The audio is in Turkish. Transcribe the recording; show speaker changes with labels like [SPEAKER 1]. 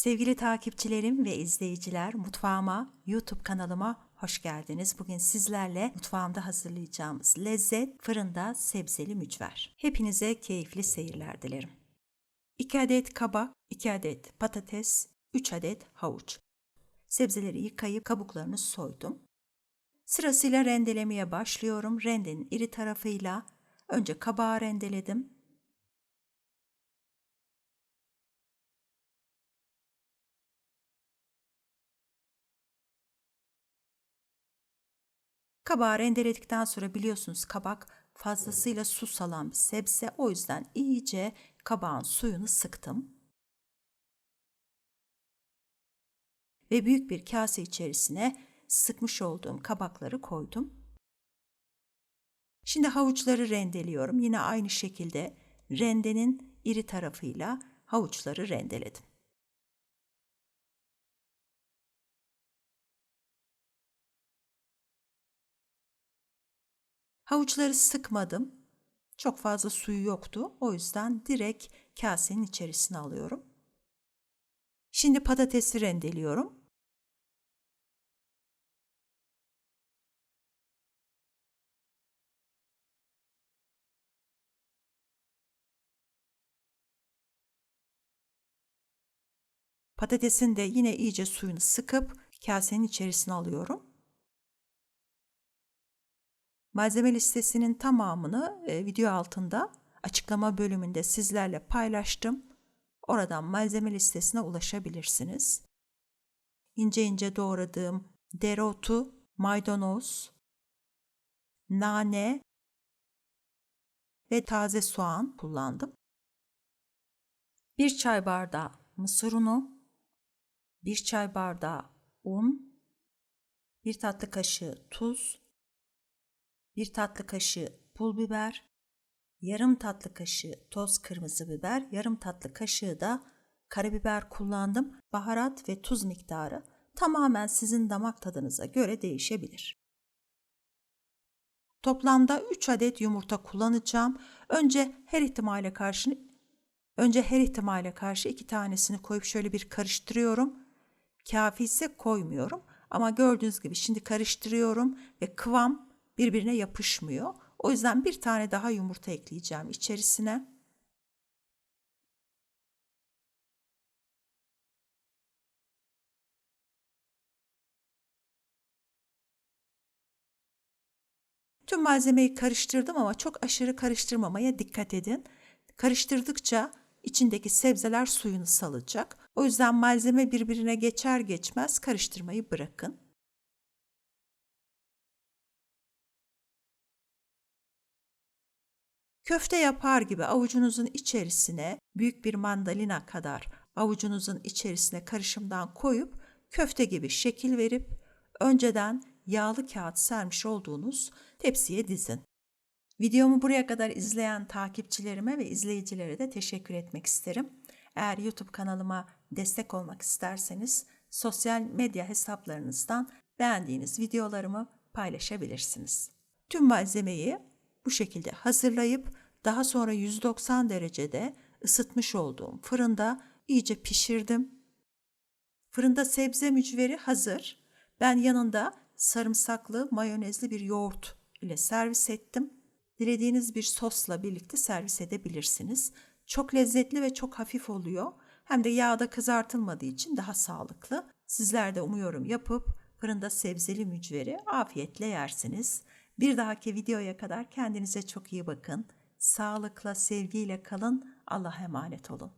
[SPEAKER 1] Sevgili takipçilerim ve izleyiciler, mutfağıma, YouTube kanalıma hoş geldiniz. Bugün sizlerle mutfağımda hazırlayacağımız lezzet fırında sebzeli mücver. Hepinize keyifli seyirler dilerim. 2 adet kabak, 2 adet patates, 3 adet havuç. Sebzeleri yıkayıp kabuklarını soydum. Sırasıyla rendelemeye başlıyorum. Rendenin iri tarafıyla önce kabağı rendeledim. Kabağı rendeledikten sonra biliyorsunuz kabak fazlasıyla su salan bir sebze. O yüzden iyice kabağın suyunu sıktım. Ve büyük bir kase içerisine sıkmış olduğum kabakları koydum. Şimdi havuçları rendeliyorum. Yine aynı şekilde rendenin iri tarafıyla havuçları rendeledim. Havuçları sıkmadım. Çok fazla suyu yoktu. O yüzden direkt kasenin içerisine alıyorum. Şimdi patatesi rendeliyorum. Patatesin de yine iyice suyunu sıkıp kasenin içerisine alıyorum. Malzeme listesinin tamamını e, video altında açıklama bölümünde sizlerle paylaştım. Oradan malzeme listesine ulaşabilirsiniz. İnce ince doğradığım dereotu, maydanoz, nane ve taze soğan kullandım. Bir çay bardağı mısır unu, bir çay bardağı un, bir tatlı kaşığı tuz, bir tatlı kaşığı pul biber, yarım tatlı kaşığı toz kırmızı biber, yarım tatlı kaşığı da karabiber kullandım. Baharat ve tuz miktarı tamamen sizin damak tadınıza göre değişebilir. Toplamda 3 adet yumurta kullanacağım. Önce her ihtimale karşı önce her ihtimale karşı iki tanesini koyup şöyle bir karıştırıyorum. Kafi ise koymuyorum. Ama gördüğünüz gibi şimdi karıştırıyorum ve kıvam birbirine yapışmıyor. O yüzden bir tane daha yumurta ekleyeceğim içerisine. Tüm malzemeyi karıştırdım ama çok aşırı karıştırmamaya dikkat edin. Karıştırdıkça içindeki sebzeler suyunu salacak. O yüzden malzeme birbirine geçer geçmez karıştırmayı bırakın. Köfte yapar gibi avucunuzun içerisine büyük bir mandalina kadar avucunuzun içerisine karışımdan koyup köfte gibi şekil verip önceden yağlı kağıt sermiş olduğunuz tepsiye dizin. Videomu buraya kadar izleyen takipçilerime ve izleyicilere de teşekkür etmek isterim. Eğer YouTube kanalıma destek olmak isterseniz sosyal medya hesaplarınızdan beğendiğiniz videolarımı paylaşabilirsiniz. Tüm malzemeyi bu şekilde hazırlayıp daha sonra 190 derecede ısıtmış olduğum fırında iyice pişirdim. Fırında sebze mücveri hazır. Ben yanında sarımsaklı mayonezli bir yoğurt ile servis ettim. Dilediğiniz bir sosla birlikte servis edebilirsiniz. Çok lezzetli ve çok hafif oluyor. Hem de yağda kızartılmadığı için daha sağlıklı. Sizler de umuyorum yapıp fırında sebzeli mücveri afiyetle yersiniz. Bir dahaki videoya kadar kendinize çok iyi bakın. Sağlıkla, sevgiyle kalın. Allah'a emanet olun.